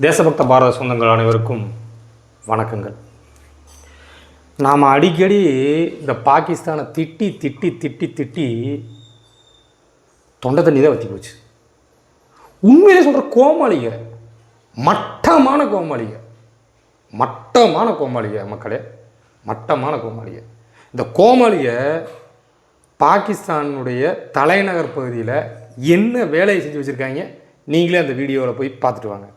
தேசபக்த பாரத சொந்தங்கள் அனைவருக்கும் வணக்கங்கள். நாம் அடிக்கடி இந்த பாகிஸ்தானை திட்டி திட்டி திட்டி திட்டி தொண்டை தண்ணி தான் வற்றி போச்சு. உண்மையிலே சொல்கிற கோமாளிக மட்டமான கோமாளிக மட்டமான கோமாளிக மக்களே மட்டமான கோமாளிக இந்த கோமாளிக பாகிஸ்தானுடைய தலைநகர் பகுதியில் என்ன வேலையை செஞ்சு வச்சுருக்காங்க நீங்களே அந்த வீடியோவில் போய் பார்த்துட்டு வாங்க.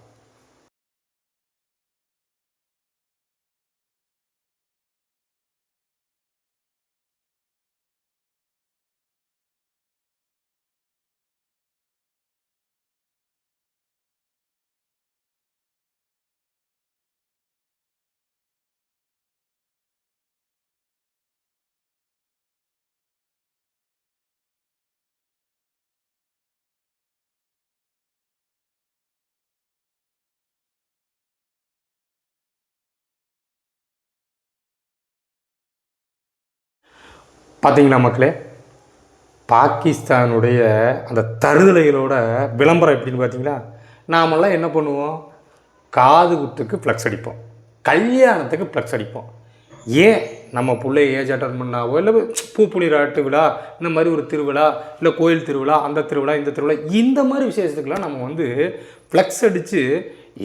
பார்த்தீங்களா மக்களே? பாகிஸ்தானுடைய அந்த தருதலைகளோட விளம்பரம் எப்படின்னு பார்த்தீங்களா நாமெல்லாம் என்ன பண்ணுவோம்? காது குத்துக்கு ஃப்ளக்ஸ் அடிப்போம். கல்யாணத்துக்கு ஃப்ளக்ஸ் அடிப்போம். ஏன் நம்ம பிள்ளை ஏஜ் அட்டன் பண்ணாவோ? இல்லை பூப்புளிராட்டு விழா இந்த மாதிரி ஒரு திருவிழா இல்லை கோயில் திருவிழா அந்த திருவிழா இந்த திருவிழா இந்த மாதிரி விசேஷத்துக்கெலாம் நம்ம வந்து ஃப்ளக்ஸ் அடித்து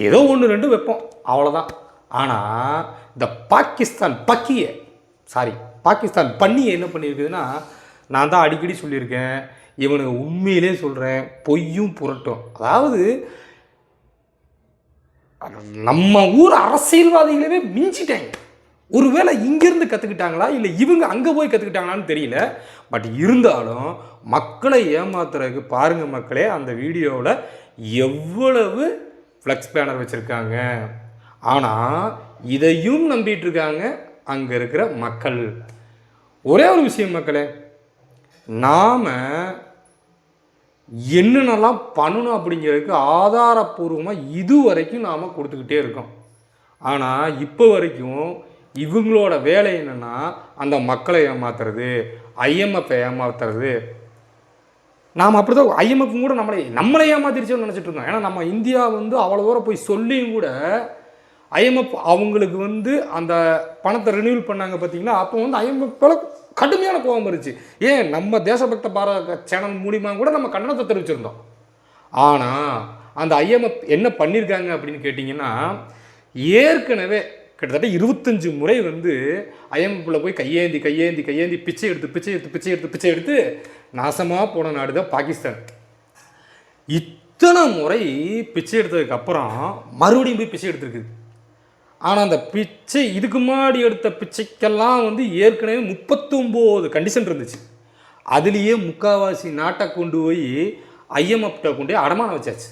ஏதோ ஒன்று ரெண்டு வைப்போம். அவ்வளோதான் ஆனால் இந்த பாகிஸ்தான் பக்கிய சாரி பாகிஸ்தான் பண்ணி என்ன பண்ணியிருக்குதுன்னா நான் தான் அடிக்கடி சொல்லியிருக்கேன் இவனுக்கு உண்மையிலே சொல்கிறேன் பொய்யும் புரட்டும். அதாவது நம்ம ஊர் அரசியல்வாதிகளவே மிஞ்சிட்டாங்க ஒருவேளை இங்கேருந்து கற்றுக்கிட்டாங்களா இல்லை இவங்க அங்கே போய் கற்றுக்கிட்டாங்களான்னு தெரியல. பட் இருந்தாலும் மக்களை ஏமாத்துறதுக்கு பாருங்கள் மக்களே அந்த வீடியோவில் எவ்வளவு ஃப்ளெக்ஸ் பேனர் வச்சுருக்காங்க. ஆனால் இதையும் நம்பிட்டு இருக்காங்க. அங்கே இருக்கிற மக்கள். ஒரே ஒரு விஷயம் மக்களே நாம் என்னென்னலாம் பண்ணணும் அப்படிங்கிறதுக்கு ஆதாரப்பூர்வமாக இது வரைக்கும் நாம் கொடுத்துக்கிட்டே இருக்கோம். ஆனால் இப்போ வரைக்கும் இவங்களோட வேலை என்னென்னா அந்த மக்களை ஏமாத்துறது ஐஎம்எஃப்பை ஏமாத்துறது. நாம் அப்படி தான் ஐஎம்எஃப் கூட நம்மளை நம்மளை ஏமாத்திருச்சோன்னு நினச்சிட்டு இருந்தோம். ஏன்னா நம்ம இந்தியா வந்து அவ்வளோ தூரம் போய் சொல்லியும் கூட ஐஎம்எஃப் அவங்களுக்கு வந்து அந்த பணத்தை ரினியூவல் பண்ணாங்க பார்த்தீங்களா? அப்போ வந்து ஐஎம்எஃப்ல கடுமையான கோபம் இருந்துச்சு. ஏன்? நம்ம தேசபக்த பாரத சேனல் மூலிமா கூட நம்ம கண்டனத்தை தெரிவிச்சிருந்தோம். ஆனால் அந்த ஐஎம்எஃப் என்ன பண்ணியிருக்காங்க அப்படின்னு கேட்டிங்கன்னா ஏற்கனவே கிட்டத்தட்ட இருபத்தஞ்சு முறை வந்து ஐஎம்எஃப்பில் போய் கையேந்தி கையேந்தி கையேந்தி பிச்சை எடுத்து பிச்சை எடுத்து பிச்சை எடுத்து பிச்சை எடுத்து நாசமாக போன நாடு தான் பாகிஸ்தான். இத்தனை முறை பிச்சை எடுத்ததுக்கப்புறம் மறுபடியும் போய் பிச்சை எடுத்துருக்குது ஆனால் அந்த பிச்சை இதுக்கு முன்னாடி எடுத்த பிச்சைக்கெல்லாம் வந்து ஏற்கனவே முப்பத்தொம்போது கண்டிஷன் இருந்துச்சு. அதுலேயே முக்காவாசி நாட்டை கொண்டு போய் ஐஎம்எஃப்ட கொண்டு போய் அடமானம் வச்சாச்சு.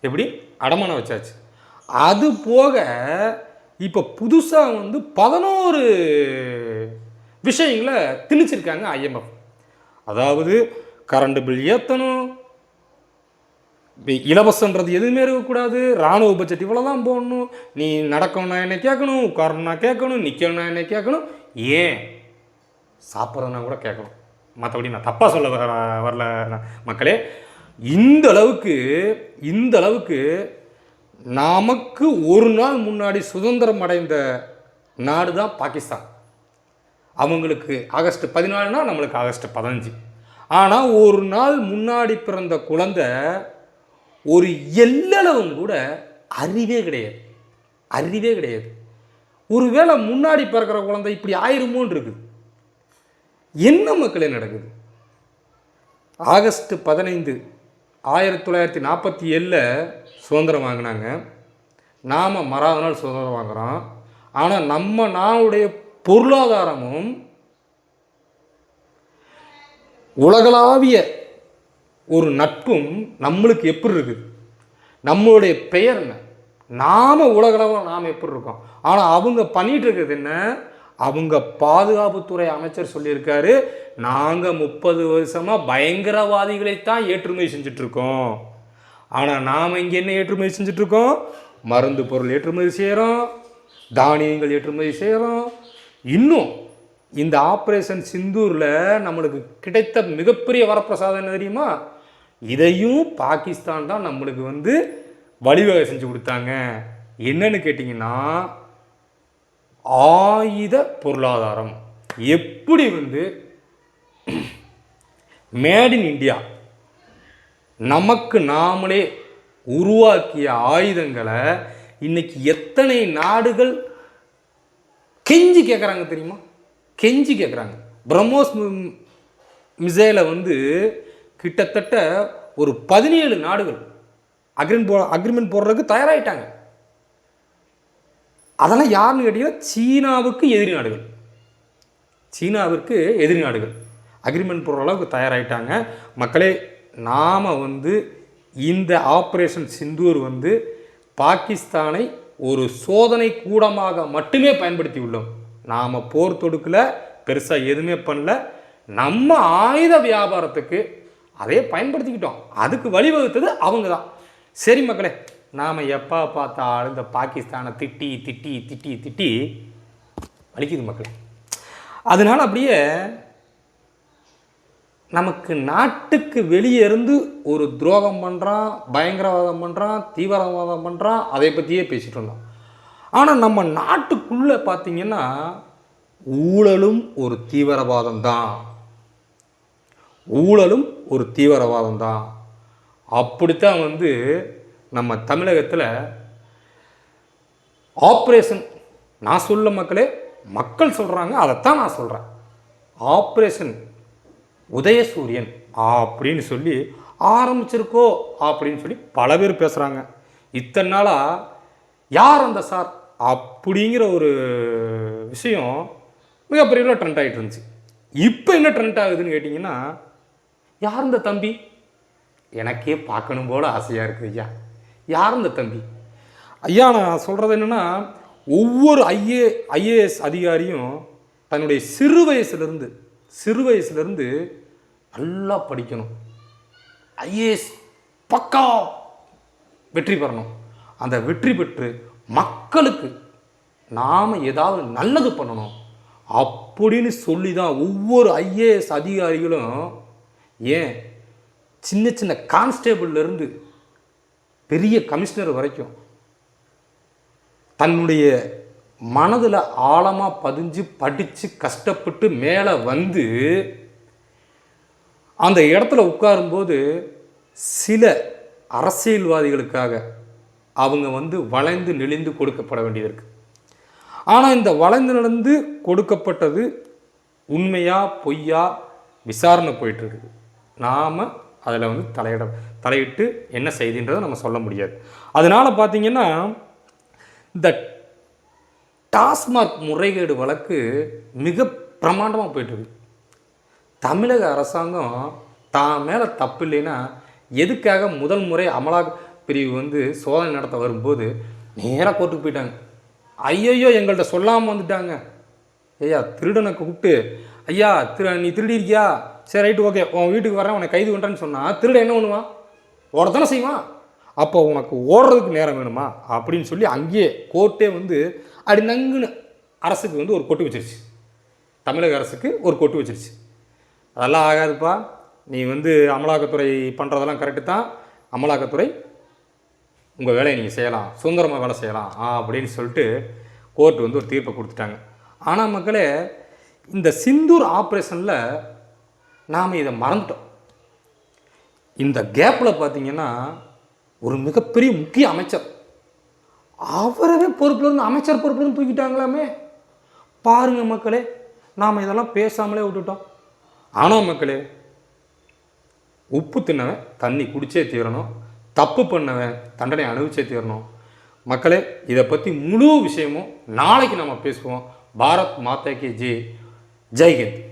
எப்படி? அடமானம் வச்சாச்சு. அது போக இப்போ புதுசாக வந்து பதினோரு விஷயங்களை திணிச்சிருக்காங்க ஐஎம்எஃப். அதாவது கரண்ட் பில் ஏற்றணும் இலவசன்றது எதுவுமே இருக்கக்கூடாது. ராணுவ பட்ஜெட் இவ்வளோ தான் போடணும். நீ நடக்கணும்னா என்ன கேட்கணும். உட்காரணும்னா கேட்கணும். நிற்கணும்னா என்ன கேட்கணும். ஏன்? சாப்பிட்றதுனா கூட கேட்கணும். மற்றபடி நான் தப்பாக சொல்ல வர வரல மக்களே இந்த அளவுக்கு இந்த அளவுக்கு நமக்கு ஒரு நாள் முன்னாடி சுதந்திரம் அடைந்த நாடு தான் பாகிஸ்தான். அவங்களுக்கு ஆகஸ்ட் பதினாலுனா நம்மளுக்கு ஆகஸ்ட் பதினஞ்சு. ஆனால் ஒரு நாள் முன்னாடி பிறந்த குழந்தை ஒரு எல்லளவும் கூட அறிவே கிடையாது. அறிவே கிடையாது. ஒருவேளை முன்னாடி பிறக்கிற குழந்தை இப்படி ஆயிருமோன்னு இருக்குது. என்ன மக்களே நடக்குது? ஆகஸ்ட் பதினைந்து ஆயிரத்தி தொள்ளாயிரத்தி நாற்பத்தி ஏழில் சுதந்திரம் வாங்கினாங்க. நாம் மறாத நாள் சுதந்திரம் வாங்குகிறோம் ஆனால் நம்ம நாளுடைய பொருளாதாரமும் உலகளாவிய ஒரு நட்பும் நம்மளுக்கு எப்படி இருக்குது? நம்மளுடைய பெயர் என்ன? நாம் உலகளவில் நாம் எப்படி இருக்கோம்? ஆனால் அவங்க பண்ணிகிட்டு இருக்கிறது என்ன? அவங்க பாதுகாப்புத்துறை அமைச்சர் சொல்லியிருக்காரு நாங்கள் முப்பது வருஷமாக பயங்கரவாதிகளைத்தான் ஏற்றுமதி செஞ்சிட்ருக்கோம். ஆனால் நாம் இங்கே என்ன ஏற்றுமதி செஞ்சிட்ருக்கோம்? மருந்து பொருள் ஏற்றுமதி செய்கிறோம் தானியங்கள் ஏற்றுமதி செய்கிறோம் இன்னும் இந்த ஆப்ரேஷன் சிந்தூரில் நம்மளுக்கு கிடைத்த மிகப்பெரிய வரப்பிரசாதம் என்ன தெரியுமா? இதையும் பாகிஸ்தான் தான் நம்மளுக்கு வந்து வழிவகை செஞ்சு கொடுத்தாங்க. என்னன்னு கேட்டிங்கன்னா ஆயுத பொருளாதாரம். எப்படி வந்து மேட் இன் இண்டியா நமக்கு நாமளே உருவாக்கிய ஆயுதங்களை இன்னைக்கு எத்தனை நாடுகள் கெஞ்சி கேட்குறாங்க தெரியுமா? கெஞ்சி கேட்குறாங்க பிரம்மோஸ் மிசைலை வந்து கிட்டத்தட்ட ஒரு பதினேழு நாடுகள் அக்ரிமெண்ட் போ அக்ரிமெண்ட் போடுறதுக்கு தயாராகிட்டாங்க அதெல்லாம் யாருன்னு கேட்டீங்கன்னா சீனாவுக்கு எதிரி நாடுகள். சீனாவிற்கு எதிரி நாடுகள். அக்ரிமெண்ட் போடுற அளவுக்கு தயாராகிட்டாங்க மக்களே நாம் வந்து இந்த ஆப்ரேஷன் சிந்தூர் வந்து பாகிஸ்தானை ஒரு சோதனை கூடமாக மட்டுமே பயன்படுத்தி உள்ளோம். நாம் போர் தொடுக்கல பெருசாக எதுவுமே பண்ணல. நம்ம ஆயுத வியாபாரத்துக்கு அதே பயன்படுத்திக்கிட்டோம். அதுக்கு வழிவகுத்தது அவங்க தான் சரி மக்களே நாம் எப்போ பார்த்தாலும் இந்த பாகிஸ்தானை திட்டி திட்டி திட்டி திட்டி வலிக்குது மக்களே. அதனால் அப்படியே நமக்கு நாட்டுக்கு வெளியே இருந்து ஒரு துரோகம் பண்ணுறான் பயங்கரவாதம் பண்ணுறான் தீவிரவாதம் பண்ணுறான் அதை பற்றியே பேசிகிட்டு இருந்தோம். ஆனால் நம்ம நாட்டுக்குள்ளே பார்த்திங்கன்னா ஊழலும் ஒரு தீவிரவாதம் தான். ஊழலும் ஒரு தீவிரவாதம் தான் அப்படித்தான் வந்து நம்ம தமிழகத்தில் ஆப்ரேஷன் நான் சொல்ல மக்களே மக்கள் சொல்கிறாங்க அதைத்தான் நான் சொல்கிறேன் ஆப்ரேஷன் உதயசூரியன் அப்படின்னு சொல்லி ஆரம்பிச்சிருக்கோ அப்படின்னு சொல்லி பல பேர் பேசுகிறாங்க இத்தனை நாளாக யார் அந்த சார் அப்படிங்கிற ஒரு விஷயம் மிகப்பெரிய ட்ரெண்ட் ஆகிட்டு இருந்துச்சு. இப்போ என்ன ட்ரெண்ட் ஆகுதுன்னு கேட்டிங்கன்னா யார் இந்த தம்பி? எனக்கே பார்க்கணும் போல ஆசையாக இருக்குது ஐயா. யார் இந்த தம்பி? ஐயா நான் சொல்கிறது என்னென்னா ஒவ்வொரு ஐஏ ஐஏஎஸ் அதிகாரியும் தன்னுடைய சிறு வயசுலேருந்து சிறு வயசுலேருந்து நல்லா படிக்கணும். ஐஏஎஸ் பக்கா வெற்றி பெறணும். அந்த வெற்றி பெற்று மக்களுக்கு நாம் ஏதாவது நல்லது பண்ணணும். அப்படின்னு சொல்லி தான் ஒவ்வொரு ஐஏஎஸ் அதிகாரிகளும் ஏன்? சின்ன சின்ன கான்ஸ்டேபிள்லேருந்து பெரிய கமிஷனர் வரைக்கும் தன்னுடைய மனதில் ஆழமாக பதிஞ்சு படித்து கஷ்டப்பட்டு மேலே வந்து அந்த இடத்துல உட்காரும்போது சில அரசியல்வாதிகளுக்காக அவங்க வந்து வளைந்து நெளிந்து கொடுக்கப்பட வேண்டியது இருக்குது ஆனால் இந்த வளைந்து நடந்து கொடுக்கப்பட்டது உண்மையாக பொய்யா விசாரணை போயிட்டுருக்குது நாம் அதில் வந்து தலையிட தலையிட்டு என்ன செய்தின்றதை நம்ம சொல்ல முடியாது. அதனால் பார்த்தீங்கன்னா இந்த டாஸ்மார்க் முறைகேடு வழக்கு மிக பிரமாண்டமாக போயிட்டுருக்கு. தமிழக அரசாங்கம் தான் மேலே தப்பு இல்லைன்னா எதுக்காக முதல் முறை அமலாக்க பிரிவு வந்து சோதனை நடத்த வரும்போது நேராக கோர்ட்டுக்கு போயிட்டாங்க. ஐயையோ எங்கள்கிட்ட சொல்லாமல் வந்துட்டாங்க. ஐயா திருடனை கூப்பிட்டு ஐயா திரு நீ திருடிருக்கியா சரி ரைட்டு ஓகே உன் வீட்டுக்கு வரேன் உன்னை கைது பண்ணுறேன்னு சொன்னால் திருட என்ன பண்ணுவான் ஓடத்தானே செய்வான் அப்போ உனக்கு ஓடுறதுக்கு நேரம் வேணுமா? அப்படின்னு சொல்லி அங்கேயே கோர்ட்டே வந்து அப்படி நங்குன்னு அரசுக்கு வந்து ஒரு கொட்டு வச்சிருச்சு. தமிழக அரசுக்கு ஒரு கொட்டு வச்சிருச்சு. அதெல்லாம் ஆகாதுப்பா. நீ வந்து அமலாக்கத்துறை பண்ணுறதெல்லாம் கரெக்டு தான். அமலாக்கத்துறை உங்கள் வேலையை நீங்கள் செய்யலாம். சுதந்திரமாக வேலை செய்யலாம். அப்படின்னு சொல்லிட்டு கோர்ட் வந்து ஒரு தீர்ப்பை கொடுத்துட்டாங்க. ஆனால் மக்களே இந்த சிந்தூர் ஆப்ரேஷனில் நாம் இதை மறந்துட்டோம். இந்த கேப்பில் பார்த்தீங்கன்னா ஒரு மிகப்பெரிய முக்கிய அமைச்சர். அவரவே பொறுப்பில் இருந்து அமைச்சர் பொறுப்பில் இருந்து தூக்கிட்டாங்களாமே. பாருங்கள் மக்களே நாம் இதெல்லாம் பேசாமலே விட்டுட்டோம். ஆனால் மக்களே உப்பு தின்னவன் தண்ணி குடிச்சே தீரணும். தப்பு பண்ணவன் தண்டனை அனுபவிச்சே தீரணும். மக்களே இதை பற்றி முழு விஷயமும் நாளைக்கு நம்ம பேசுவோம். பாரத் மாதா கே ஜெய் ஜெய்ஹிந்த்.